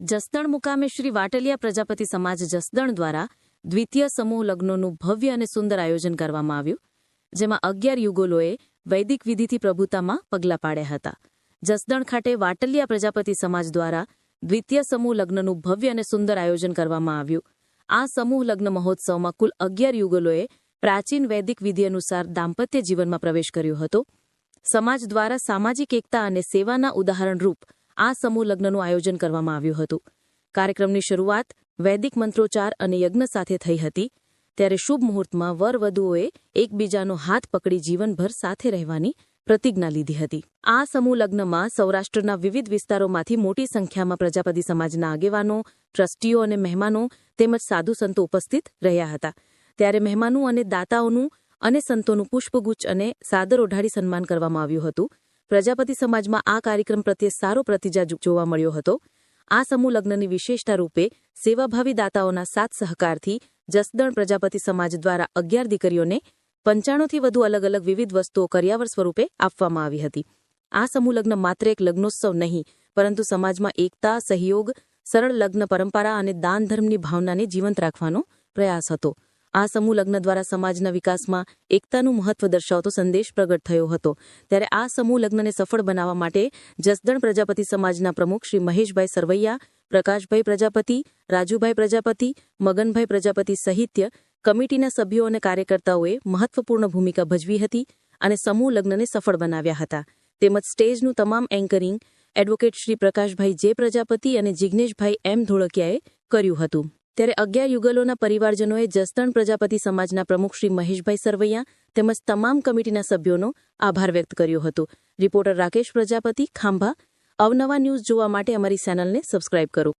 જસદણ મુકામે શ્રી વાટલિયા પ્રજાપતિ સમાજ જસદણ દ્વારા દ્વિતીય સમૂહ લગ્નોનું ભવ્ય અને સુંદર આયોજન કરવામાં આવ્યું, જેમાં અગિયાર યુગોલોએ વૈદિક વિધિથી પ્રભુતામાં પગલાં પાડ્યા હતા. જસદણ ખાતે વાટલિયા પ્રજાપતિ સમાજ દ્વારા દ્વિતીય સમૂહ લગ્નનું ભવ્ય અને સુંદર આયોજન કરવામાં આવ્યું. આ સમૂહ લગ્ન મહોત્સવમાં કુલ અગિયાર યુગલોએ પ્રાચીન વૈદિક વિધિ અનુસાર દાંપત્ય જીવનમાં પ્રવેશ કર્યો હતો. સમાજ દ્વારા સામાજિક એકતા અને સેવાના ઉદાહરણરૂપ આ સમૂહ લગ્નનું આયોજન કરવામાં આવ્યું હતું. કાર્યક્રમની શરૂઆત વૈદિક મંત્રોચ્ચાર અને યજ્ઞ સાથે થઈ હતી. ત્યારે શુભ મુહૂર્તમાં વરવધુઓએ એકબીજાનો હાથ પકડી જીવનભર સાથે રહેવાની પ્રતિજ્ઞા લીધી હતી. આ સમૂહ લગ્નમાં સૌરાષ્ટ્રના વિવિધ વિસ્તારોમાંથી મોટી સંખ્યામાં પ્રજાપતિ સમાજના આગેવાનો, ટ્રસ્ટીઓ અને મહેમાનો તેમજ સાધુ સંતો ઉપસ્થિત રહ્યા હતા. ત્યારે મહેમાનો અને દાતાઓનું અને સંતોનું પુષ્પગુચ્છ અને સાદર ઓઢાડી સન્માન કરવામાં આવ્યું હતું. પ્રજાપતિ સમાજમાં આ કાર્યક્રમ પ્રત્યે સારો પ્રતિજા જોવા મળ્યો હતો. આ સમૂહ લગ્નની વિશેષતા રૂપે સેવાભાવી દાતાઓના સાથ સહકારથી જસદણ પ્રજાપતિ સમાજ દ્વારા અગિયાર દીકરીઓને પંચાણુંથી વધુ અલગ અલગ વિવિધ વસ્તુઓ કર્યાવર સ્વરૂપે આપવામાં આવી હતી. આ સમૂહ લગ્ન માત્ર એક લગ્નોત્સવ નહીં, પરંતુ સમાજમાં એકતા, સહયોગ, સરળ લગ્ન પરંપરા અને દાન ધર્મની ભાવનાને જીવંત રાખવાનો પ્રયાસ હતો. આ સમૂહ લગ્ન દ્વારા સમાજના વિકાસમાં એકતાનું મહત્વ દર્શાવતો સંદેશ પ્રગટ થયો હતો. ત્યારે આ સમૂહ લગ્નને સફળ બનાવવા માટે જસદણ પ્રજાપતિ સમાજના પ્રમુખ શ્રી મહેશભાઈ સરવૈયા, પ્રકાશભાઈ પ્રજાપતિ, રાજુભાઈ પ્રજાપતિ, મગનભાઈ પ્રજાપતિ સહિત્ય કમિટીના સભ્યો અને કાર્યકર્તાઓએ મહત્વપૂર્ણ ભૂમિકા ભજવી હતી અને સમૂહ લગ્નને સફળ બનાવ્યા હતા. તેમજ સ્ટેજનું તમામ એન્કરિંગ એડવોકેટ શ્રી પ્રકાશભાઈ જે પ્રજાપતિ અને જિજ્ઞેશભાઈ એમ ધોળકિયાએ કર્યું હતું. ત્યારે અગિયાર યુગલોના પરિવારજનોએ જસદણ પ્રજાપતિ સમાજના પ્રમુખ શ્રી મહેશભાઈ સરવૈયા તેમજ તમામ કમિટીના સભ્યોનો આભાર વ્યક્ત કર્યો હતો. રિપોર્ટર રાકેશ પ્રજાપતિ, ખાંભા. અવનવા ન્યૂઝ જોવા માટે અમારી ચેનલને સબસ્ક્રાઇબ કરો.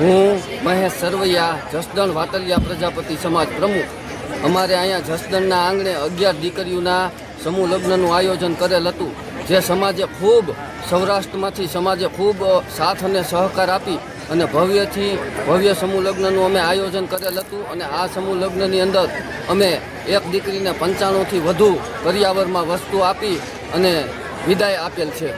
હું મહેશ સરવૈયા, જસદણ વાતલિયા પ્રજાપતિ સમાજ પ્રમુખ. અમારે અહીંયા જસદણના આંગણે અગિયાર દીકરીઓના સમૂહ લગ્નનું આયોજન કરેલ હતું. જે સમાજે ખૂબ, સૌરાષ્ટ્રમાંથી સમાજે ખૂબ સાથ અને સહકાર આપી અને ભવ્યથી ભવ્ય સમૂહ લગ્નનું અમે આયોજન કરેલ હતું અને આ સમૂહ લગ્નની અંદર અમે એક દીકરીને પંચાણુંથી વધુ કરિયાવરમાં વસ્તુ આપી અને વિદાય આપેલ છે.